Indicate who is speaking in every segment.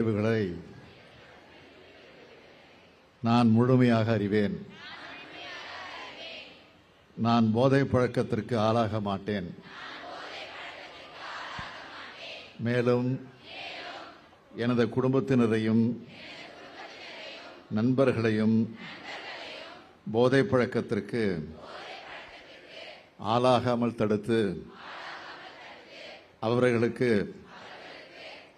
Speaker 1: விளைவுகளை நான் முழுமையாக அறிவேன். நான் போதை பழக்கத்திற்கு ஆளாக மாட்டேன். மேலும் எனது குடும்பத்தினரையும் நண்பர்களையும் போதை பழக்கத்திற்கு ஆளாகாமல் தடுத்து அவர்களுக்கு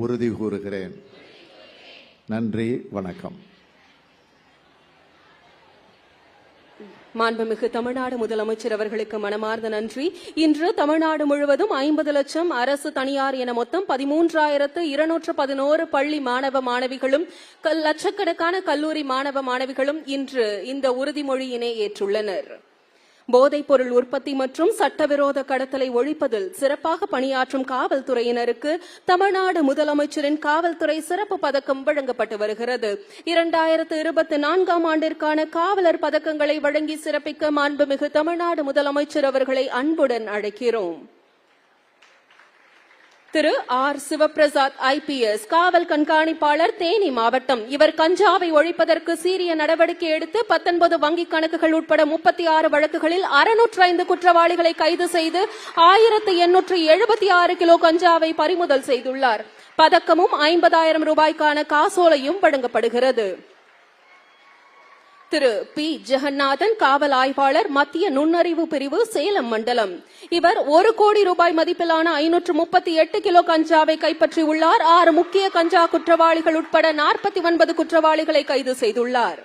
Speaker 1: உறுதி கூறுகிறேன். நன்றி வணக்கம்.
Speaker 2: மாண்புமிகு தமிழ்நாடு முதலமைச்சர் அவர்களுக்கு மனமார்ந்த நன்றி. இன்று தமிழ்நாடு முழுவதும் ஐம்பது லட்சம் அரசு தனியார் என மொத்தம் பதிமூன்றாயிரத்து இருநூற்று பதினோரு பள்ளி மாணவ மாணவிகளும் கல்- லட்சக்கணக்கான கல்லூரி மாணவ மாணவிகளும் இன்று இந்த உறுதிமொழியினை ஏற்றுள்ளனர். போதைப் பொருள் உற்பத்தி மற்றும் சட்டவிரோத கடத்தலை ஒழிப்பதில் சிறப்பாக பணியாற்றும் காவல்துறையினருக்கு தமிழ்நாடு முதலமைச்சரின் காவல்துறை சிறப்பு பதக்கம் வழங்கப்பட்டு வருகிறது. இரண்டாயிரத்து இருபத்தி நான்காம் ஆண்டிற்கான காவலர் பதக்கங்களை வழங்கி சிறப்பிக்க மாண்புமிகு தமிழ்நாடு முதலமைச்சர் அவர்களை அன்புடன் அழைக்கிறோம். திரு ஆர் சிவபிரசாத் ஐபிஎஸ் காவல் கண்காணிப்பாளர் தேனி மாவட்டம். இவர் கஞ்சாவை ஒழிப்பதற்கு சீரிய நடவடிக்கை எடுத்து பத்தொன்பது வங்கிக் கணக்குகள் உட்பட முப்பத்தி ஆறு வழக்குகளில் அறுநூற்று ஐந்து குற்றவாளிகளை கைது செய்து ஆயிரத்து எண்ணூற்று எழுபத்தி ஆறு கிலோ கஞ்சாவை பறிமுதல் செய்துள்ளார். பதக்கமும் ஐம்பதாயிரம் ரூபாய்க்கான காசோலையும் வழங்கப்படுகிறது. திரு பி. ஜெகநாதன் காவல் ஆய்வாளர் மத்திய நுண்ணறிவு பிரிவு சேலம் மண்டலம். இவர் ஒரு கோடி ரூபாய் மதிப்பிலான ஐநூற்று முப்பத்தி எட்டு கிலோ கஞ்சாவை கைப்பற்றியுள்ளார். ஆறு முக்கிய கஞ்சா குற்றவாளிகள் உட்பட நாற்பத்தி ஒன்பது குற்றவாளிகளை கைது செய்துள்ளார்.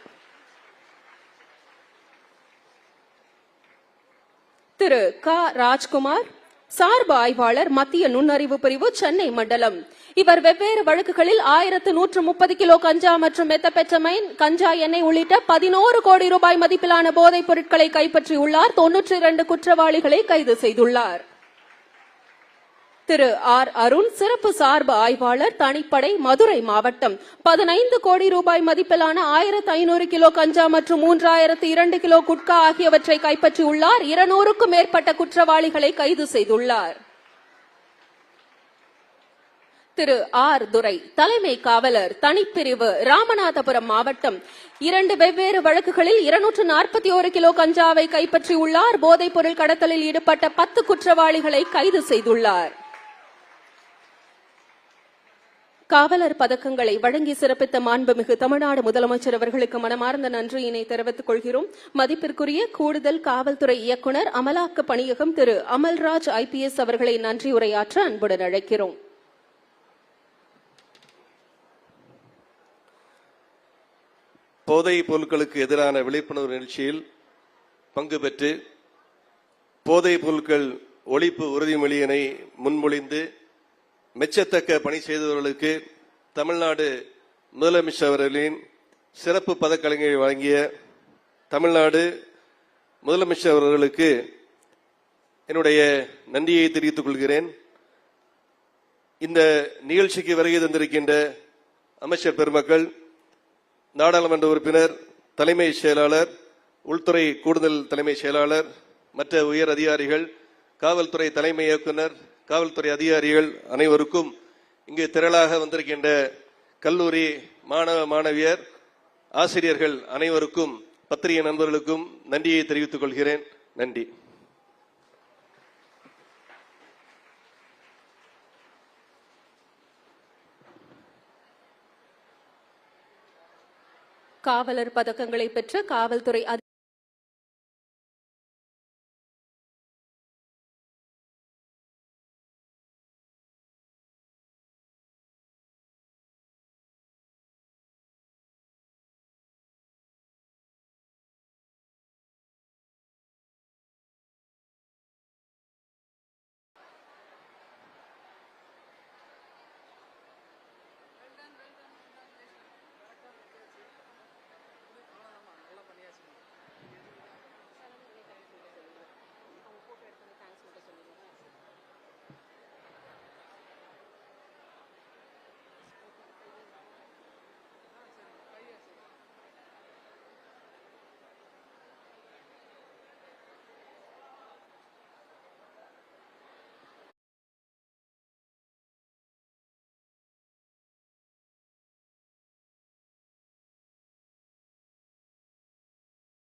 Speaker 2: திரு. க. ராஜ்குமார் சார்பு ஆய்வாளர் மத்திய நுண்ணறிவு பிரிவு சென்னை மண்டலம். இவர் வெவ்வேறு வழக்குகளில் ஆயிரத்து நூற்று முப்பது கிலோ கஞ்சா மற்றும் மெத்தபெட்டமைன் கஞ்சா எண்ணெய் உள்ளிட்ட பதினோரு கோடி ரூபாய் மதிப்பிலான போதைப் பொருட்களை கைப்பற்றியுள்ளார். தொன்னூற்றி இரண்டு குற்றவாளிகளை கைது செய்துள்ளார். திரு ஆர் அருண் சிறப்பு சார்பு ஆய்வாளர் தனிப்படை மதுரை மாவட்டம். பதினைந்து கோடி ரூபாய் மதிப்பிலான ஆயிரத்து ஐநூறு கிலோ கஞ்சா மற்றும் மூன்றாயிரத்து இரண்டு கிலோ குட்கா ஆகியவற்றை கைப்பற்றியுள்ளார். இருநூறுக்கும் மேற்பட்ட குற்றவாளிகளை கைது செய்துள்ளார். திரு ஆர் துரை தலைமை காவலர் தனிப்பிரிவு ராமநாதபுரம் மாவட்டம். இரண்டு வெவ்வேறு வழக்குகளில் இருநூற்று நாற்பத்தி ஒரு கிலோ கஞ்சாவை கைப்பற்றியுள்ளார். போதைப் பொருள் கடத்தலில் ஈடுபட்ட பத்து குற்றவாளிகளை கைது செய்துள்ளார். காவலர் பதக்கங்களை வழங்கி சிறப்பித்த மாண்புமிகு தமிழ்நாடு முதலமைச்சர் அவர்களுக்கு மனமார்ந்த நன்றியினை தெரிவித்துக் கொள்கிறோம். மதிப்பிற்குரிய கூடுதல் காவல்துறை இயக்குனர் அமலாக்க பணியகம் திரு. அமல்ராஜ் ஐபிஎஸ் அவர்களை நன்றி உரையாற்ற அன்புடன் அழைக்கிறோம்.
Speaker 3: போதைப் பொருட்களுக்கு எதிரான விழிப்புணர்வு நிகழ்ச்சியில் பங்கு பெற்று போதைப் பொருட்கள் ஒழிப்பு உறுதிமொழியினை முன்மொழிந்து மெச்சத்தக்க பணி செய்தவர்களுக்கு தமிழ்நாடு முதலமைச்சர் அவர்களின் சிறப்பு பதக்கலைஞரை வழங்கிய தமிழ்நாடு முதலமைச்சர் அவர்களுக்கு என்னுடைய நன்றியை தெரிவித்துக் கொள்கிறேன். இந்த நிகழ்ச்சிக்கு வருகை தந்திருக்கின்ற அமைச்சர் பெருமக்கள் நாடாளுமன்ற உறுப்பினர் தலைமை செயலாளர் உள்துறை கூடுதல் தலைமை செயலாளர் மற்ற உயர் அதிகாரிகள் காவல்துறை தலைமை இயக்குனர் காவல்துறை அதிகாரிகள் அனைவருக்கும் இங்கே திரளாக வந்திருக்கின்ற கல்லூரி மாணவ மாணவியர் ஆசிரியர்கள் அனைவருக்கும் பத்திரிகை நண்பர்களுக்கும் நன்றியை தெரிவித்துக் கொள்கிறேன். நன்றி.
Speaker 2: காவலர் பதக்கங்களை பெற்ற காவல்துறை